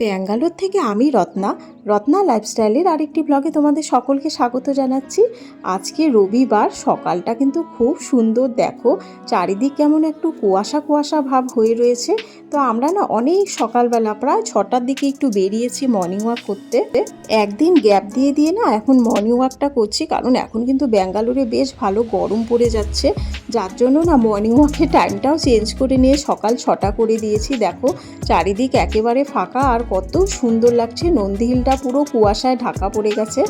ব্যাঙ্গালোর থেকে আমি রত্না রত্না লাইফস্টাইলের আরেকটি ব্লগে তোমাদের সকলকে স্বাগত জানাচ্ছি। আজকে রবিবার, সকালটা কিন্তু খুব সুন্দর, দেখো। চারিদিক কেমন একটু কুয়াশা কুয়াশা ভাব হয়ে রয়েছে। তো আমরা না অনেক সকালবেলা, প্রায় ছটার দিকে একটু বেরিয়েছি মর্নিং ওয়াক করতে। একদিন গ্যাপ দিয়ে দিয়ে না এখন মর্নিং ওয়াকটা করছি, কারণ এখন কিন্তু ব্যাঙ্গালোরে বেশ ভালো গরম পড়ে যাচ্ছে। যার জন্য না মর্নিং ওয়াকের টাইমটাও চেঞ্জ করে নিয়ে সকাল ছটা করে দিয়েছি। দেখো, চারিদিক একেবারে ফাঁকা আর কত সুন্দর লাগছে। নন্দী হিলটা পুরো কুয়াশায় ঢাকা পড়ে গেছে।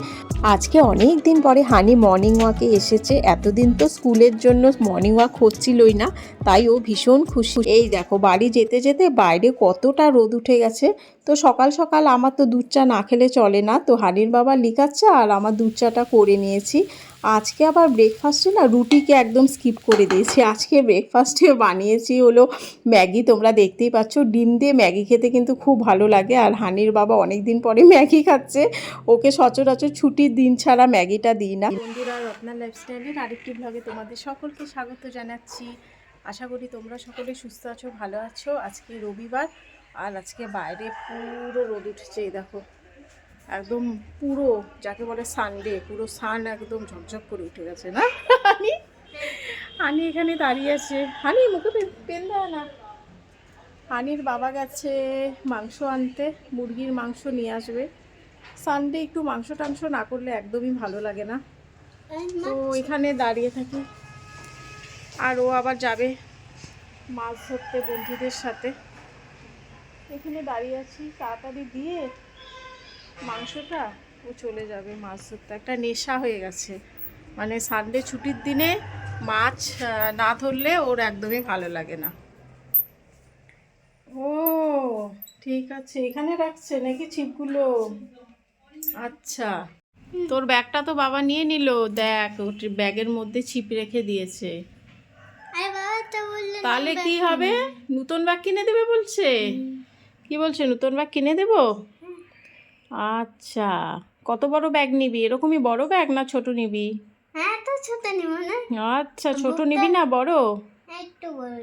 আজকে অনেক দিন পরে হানি মর্নিং ওয়াকে এসেছে। এতদিন তো স্কুলের জন্য মর্নিং ওয়াক হচ্ছিলই না, তাই ও ভীষণ খুশি। এই দেখো, বাড়ি যেতে যেতে বাইরে কতটা রোদ উঠে গেছে? তো সকাল সকাল আমার তো দুধ চা না খেলে চলে না। তো হানির বাবা লিখাচ্ছে আর আমার দুধ চাটা করে নিয়েছি। আজকে আবার ব্রেকফাস্টে না রুটিকে একদম স্কিপ করে দিয়েছি। আজকে ব্রেকফাস্টে বানিয়েছি হলো ম্যাগি। তোমরা দেখতেই পাচ্ছ, ডিম দিয়ে ম্যাগি খেতে কিন্তু খুব ভালো লাগে। আর হানির বাবা অনেক দিন পরে ম্যাগি খাচ্ছে। ওকে সচরাচর ছুটির দিন ছাড়া ম্যাগিটা দিই না। বন্ধুরা, রত্না লাইফস্টাইলের আরেকটি ব্লগে তোমাদের সকলকে স্বাগত জানাচ্ছি। আশা করি তোমরা সকলে সুস্থ আছো, ভালো আছো। আজকে রবিবার, আর আজকে বাইরে পুরো রোদ উঠেছে, এই দেখো। একদম পুরো, যাকে বলে সানডে পুরো সান একদম ঝকঝক করে উঠে গেছে, না? হানি? হানি এখানে দাঁড়িয়ে আছে। হানি, মুখে পেন দেয় না। হানির বাবা গেছে মাংস আনতে, মুরগির মাংস নিয়ে আসবে। সানডে একটু মাংস টাংস না করলে একদমই ভালো লাগে না। তো এখানে দাঁড়িয়ে থাকি। আর ও আবার যাবে মাছ ধরতে বন্ধুদের সাথে। এখানে দাঁড়িয়ে আছি, তাড়াতাড়ি দিয়ে মাংসটা ও চলে যাবে মাছ ধরতে। একটা নেশা হয়ে গেছে। মানে সানডে ছুটির দিনে মাছ না ধরলে ওর একদমই ভালো লাগে না। ও, ঠিক আছে। এখানে রাখছে নাকি ছিপগুলো? আচ্ছা। তোর ব্যাগটা তো বাবা নিয়ে নিল। দেখ ওর ব্যাগের মধ্যে ছিপ রেখে দিয়েছে। তাহলে কি হবে? নতুন ব্যাগ কিনে দেবে বলছে? কি বলছে? নতুন ব্যাগ কিনে দেব? আচ্ছা। কত বড় ব্যাগ নিবি? এরকমই বড় ব্যাগ না ছোট নিবি? হ্যাঁ তো ছোট নিব না। আচ্ছা ছোট নিবি না বড়? একটু বড়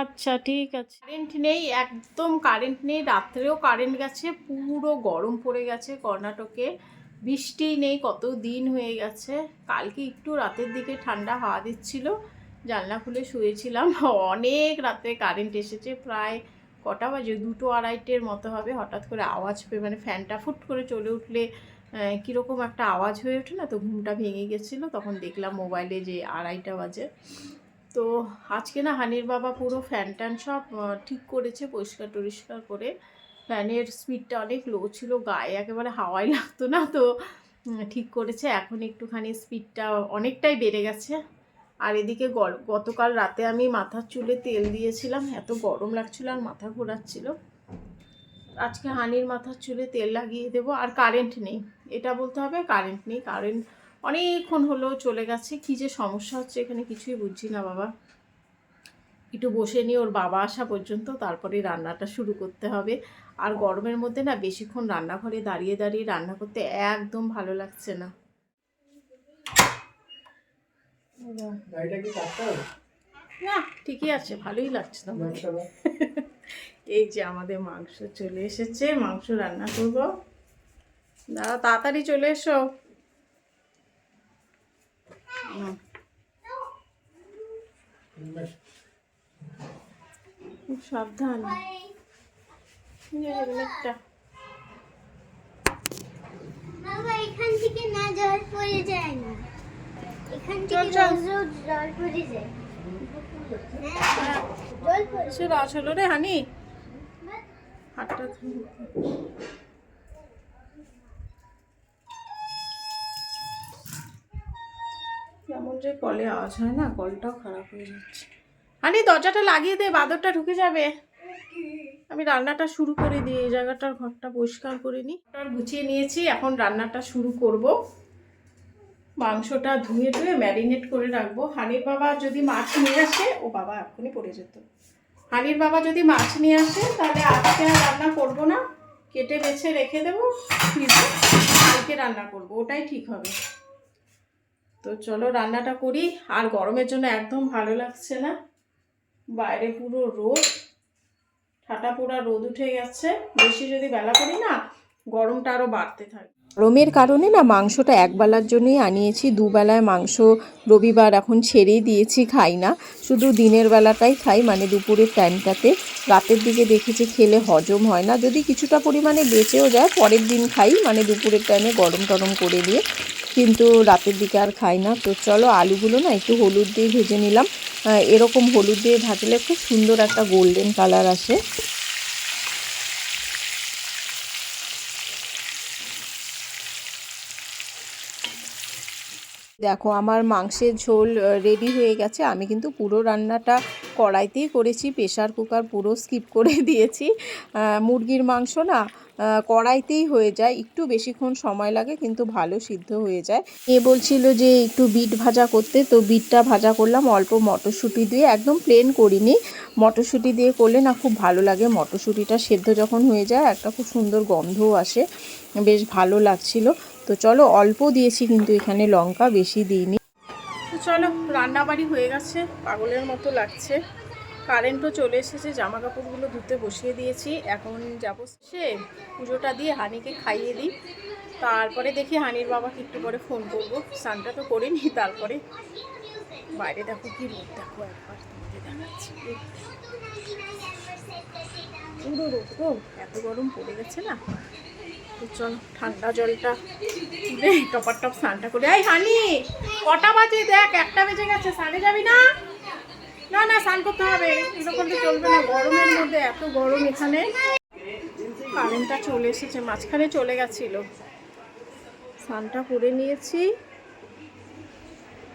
আচ্ছা ঠিক আছে। কারেন্ট নেই একদম কারেন্ট নেই। রাত্রেও কারেন্ট গেছে পুরো গরম পড়ে গেছে কর্ণাটকে। বৃষ্টি নেই কত দিন হয়ে গেছে। কালকে একটু রাতের দিকে ঠান্ডা হাওয়া দিচ্ছিল। জানলা খুলে শুয়েছিলাম। অনেক রাতে কারেন্ট এসেছে, প্রায় কটা বাজে, দুটো আড়াইটের মতো হবে। হঠাৎ করে আওয়াজ পেয়ে মানে ফ্যানটা ফুট করে চলে উঠলে কীরকম একটা আওয়াজ হয়ে ওঠে না, তো ঘুমটা ভেঙে গেছিল। তখন দেখলাম মোবাইলে যে আড়াইটা বাজে। তো আজকে না হানির বাবা পুরো ফ্যান ট্যান সব ঠিক করেছে, পরিষ্কার টরিষ্কার করে। ফ্যানের স্পিডটা অনেক লো ছিল, গায়ে একেবারে হাওয়াই লাগতো না, তো ঠিক করেছে। এখন একটুখানি স্পিডটা অনেকটাই বেড়ে গেছে। আর এদিকে গতকাল রাতে আমি মাথার চুলে তেল দিয়েছিলাম, এত গরম লাগছিল আর মাথা ঘোরাচ্ছিল। আজকে হানির মাথার চুলে তেল লাগিয়ে দেবো, আর কারেন্ট নেই। এটা বলতে হবে কারেন্ট নেই কারেন্ট অনেকক্ষণ হলো চলে গেছে, কি যে সমস্যা হচ্ছে এখানে কিছুই বুঝছি না বাবা। একটু বসে নিয়ে ওর বাবা আসা পর্যন্ত, তারপরে রান্নাটা শুরু করতে হবে। আর গরমের মধ্যে না, বেশিক্ষণ রান্নাঘরে দাঁড়িয়ে দাঁড়িয়ে রান্না করতে একদম ভালো লাগছে না। গাড়িটা কি কাটতে হবে? না ঠিকই আছে ভালোই লাগছে তো আমার। এই যে আমাদের মাংস চলে এসেছে মাংস রান্না করব। দাদা তাড়াতাড়ি চলে এসো। খুব সাবধান। বাবা এখান থেকে না জল পড়ে যায় না এখান চল, চল। রে হানি হাতটা কেমন যে কলে আওয়াজ হয় না কলটাও খারাপ হয়ে যাচ্ছে। হানি দরজাটা লাগিয়ে দে বাদরটা ঢুকে যাবে। আমি রান্নাটা শুরু করে দিই এই জায়গাটার ঘরটা পরিষ্কার করে নিই। গুছিয়ে নিয়েছি এখন রান্নাটা শুরু করব। মাংসটা ধুয়ে ধুয়ে ম্যারিনেট করে রাখব। হানির বাবা যদি মাছ নিয়ে আসে, ও বাবা এখনই পড়ে যেত। হানির বাবা যদি মাছ নিয়ে আসে, তাহলে আজকে আর রান্না করব না। কেটে বেছে রেখে দেবো, ফ্রিজে, কালকে রান্না করব, ওটাই ঠিক হবে। তো চলো রান্নাটা করি। আর গরমের জন্য একদম ভালো লাগছে না। বাইরে পুরো রোদ। ঠাটা পোড়া রোদ উঠে গেছে। বেশি যদি বেলা করি না, গরমটা আরও বাড়তে থাকে গরমের কারণে না মাংসটা একবেলার জন্যই আনিয়েছি দুবেলায় মাংস রবিবার এখন ছেড়েই দিয়েছি, খাই না। শুধু দিনের বেলাটাই খাই মানে দুপুরের টাইমটাতে। রাতের দিকে দেখেছি খেলে হজম হয় না। যদি কিছুটা পরিমাণে বেঁচেও যায়, পরের দিন খাই মানে দুপুরের টাইমে গরম টরম করে দিয়ে। কিন্তু রাতের দিকে আর খাই না। তো চলো আলুগুলো না একটু হলুদ দিয়ে ভেজে নিলাম। এরকম হলুদ দিয়ে ভাজলে খুব সুন্দর একটা গোল্ডেন কালার আসে। দেখো, আমার মাংসের ঝোল রেডি হয়ে গেছে। আমি কিন্তু পুরো রান্নাটা কড়াইতেই করেছি। প্রেশার কুকার পুরো স্কিপ করে দিয়েছি। মুরগির মাংস না কড়াইতেই হয়ে যায়। একটু বেশিক্ষণ সময় লাগে, কিন্তু ভালো সিদ্ধ হয়ে যায়। এ বলছিল যে, একটু বিট ভাজা করতে, তো বিটটা ভাজা করলাম। অল্প মটরশুঁটি দিয়ে একদম প্লেন করিনি। মটরশুঁটি দিয়ে করলে না খুব ভালো লাগে। মটরশুঁটিটা সেদ্ধ যখন হয়ে যায়, একটা খুব সুন্দর গন্ধও আসে। বেশ ভালো লাগছিল। তো চলো অল্প দিয়েছি কিন্তু এখানে লঙ্কা, বেশি দিইনি। তো চলো, রান্নাবাড়ি হয়ে গেছে, পাগলের মতো লাগছে। কারেন্টও চলে এসেছে জামা কাপড়গুলো ধুতে বসিয়ে দিয়েছি। এখন যাব সে পুজোটা দিয়ে হানিকে খাইয়ে দিই। তারপরে দেখি হানির বাবাকে একটু পরে ফোন করব। স্নানটা তো করিনি, তারপরে বাইরে দেখো কি রোদ, দেখো একবার তোমাকে দেখাচ্ছি। পুরো রোদ এত গরম পড়ে গেছে না? চলো, ঠান্ডা জলটা টপার টপ স্নানটা করে এই হানি, কটা বাজে দেখ, একটা বেজে গেছে, স্নানে যাবি না? না না, স্নান করতে হবে এগুলো করলে চলবে না, গরমের মধ্যে এত গরম এখানে। কারেন্টটা চলে এসেছে, মাঝখানে চলে গেছিল। স্নানটা করে নিয়েছি।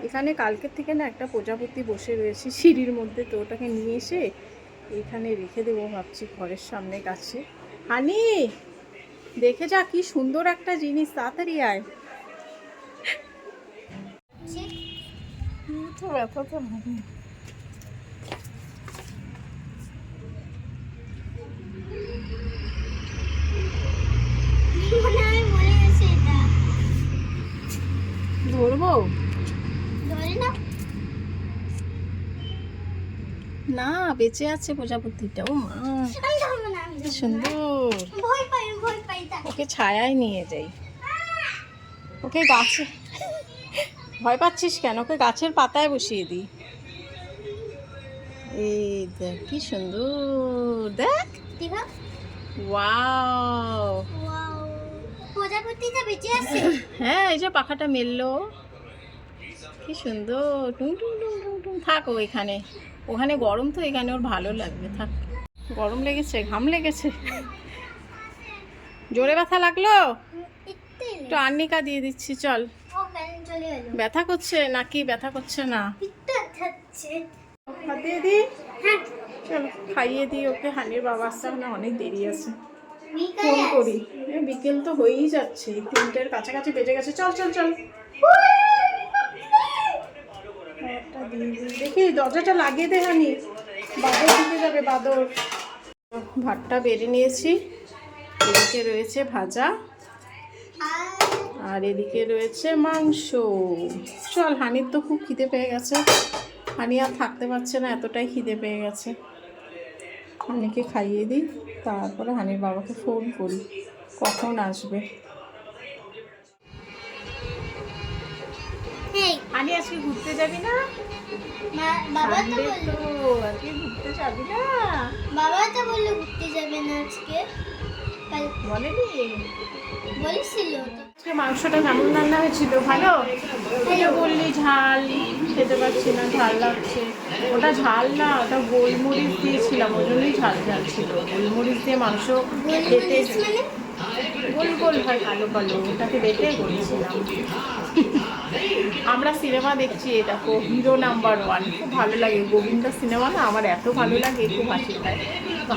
এখানে কালকের থেকে না একটা প্রজাপতি বসে রয়েছে সিঁড়ির মধ্যে, তো ওটাকে নিয়ে এসে এখানে রেখে দেবো, ভাবছি ঘরের সামনে গাছে। হানি দেখে যা কি সুন্দর একটা জিনিস তাড়াতাড়ি আয়। ধরবো? না বেঁচে আছে প্রজাপতিটা ও মা। সুন্দর ভয় পাই আমি ভয় পাই তা ওকে ছায়ায় নিয়ে যাই। ওকে গাছে ভয় পাচ্ছিস কেন? ওকে গাছের পাতায় বসিয়ে দিই। এই দেখ কি সুন্দর। দেখ। ওয়াও। হ্যাঁ এই যে পাখাটা মেললো। কি সুন্দর। টুং টুং টুং টুং টুং। থাক এখানে। ওখানে গরম তো এখানে ওর ভালো লাগবে। থাক। গরম লেগেছে ঘাম লেগেছে। জোরে ব্যথা লাগল? একটু আর্নিকা দিয়ে দিচ্ছি চল। ব্যথা করছে নাকি ব্যথা করছে না? হাত দি। হ্যাঁ। চলো খাইয়ে দিই ওকে। হানির বাবা আসতে না অনেক দেরি আছে। ফোন করি। বিকেল তো হয়েই যাচ্ছে। তিনটের কাছাকাছি বেজে গেছে। চল চল চল। দেখি দরজাটা লাগিয়ে দে হানি। বাদর দিকে যাবে বাদর। ভাতটা বেড়ে নিয়েছি। এদিকে রয়েছে ভাজা আর এদিকে রয়েছে মাংস। চল হানির তো খুব খিদে পেয়ে গেছে। হানি আর থাকতে পারছে না এতটাই খিদে পেয়ে গেছে। হানিকে খাইয়ে দিই তারপরে হানির বাবাকে ফোন করি কখন আসবে। হানি আজকে ঘুরতে যাবি না? বাবা তো বলল। আজকে ঘুরতে যাবি না? বাবা তো বলল ঘুরতে যাবে না আজকে। মাংসটা কেমন রান্না হয়েছিল? ভালো? বললি ঝাল খেতে পারছি না ঝাল লাগছে। ওটা ঝাল না ওটা গোলমরিচ দিয়েছিলাম ওই জন্যই ঝাল ঝাল ছিল। গোলমরিচ দিয়ে মাংস খেতে মানে? গোল গোল হয় কালো কালো। ওটাকে বেটে করেছিলাম। আমরা সিনেমা দেখছি দেখো হিরো নাম্বার ওয়ান। খুব ভালো লাগে। গোবিন্দ সিনেমা না আমার এত ভালো লাগে খুব হাসি পায়।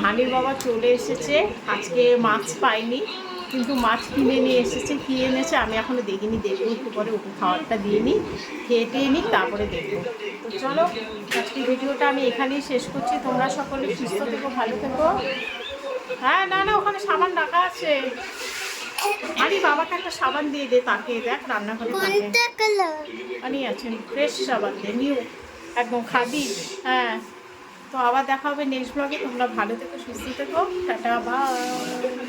হানির বাবা চলে এসেছে। আজকে মাছ পাইনি কিন্তু মাছ কিনে নিয়ে এসেছে কি এনেছে আমি এখনও দেখিনি দেখব একটু পরে ওকে খাবারটা দিয়ে নিই খেয়ে টেয়ে নিই তারপরে দেখব। তো চলো আজকে ভিডিওটা আমি এখানেই শেষ করছি। তোমরা সকলে সুস্থ থেকো ভালো থেকো। হ্যাঁ না না ওখানে সাবান রাখা আছে। আরে বাবাকে একটা সাবান দিয়ে দে তাকে দেখ রান্নাঘরে তাকে। আনি আছেন ফ্রেশ সাবান দে নিউ একদম খাদি হ্যাঁ। তো আবার দেখা হবে নেক্সট ব্লগে তোমরা ভালো থেকো সুস্থ থেকো। Tata bye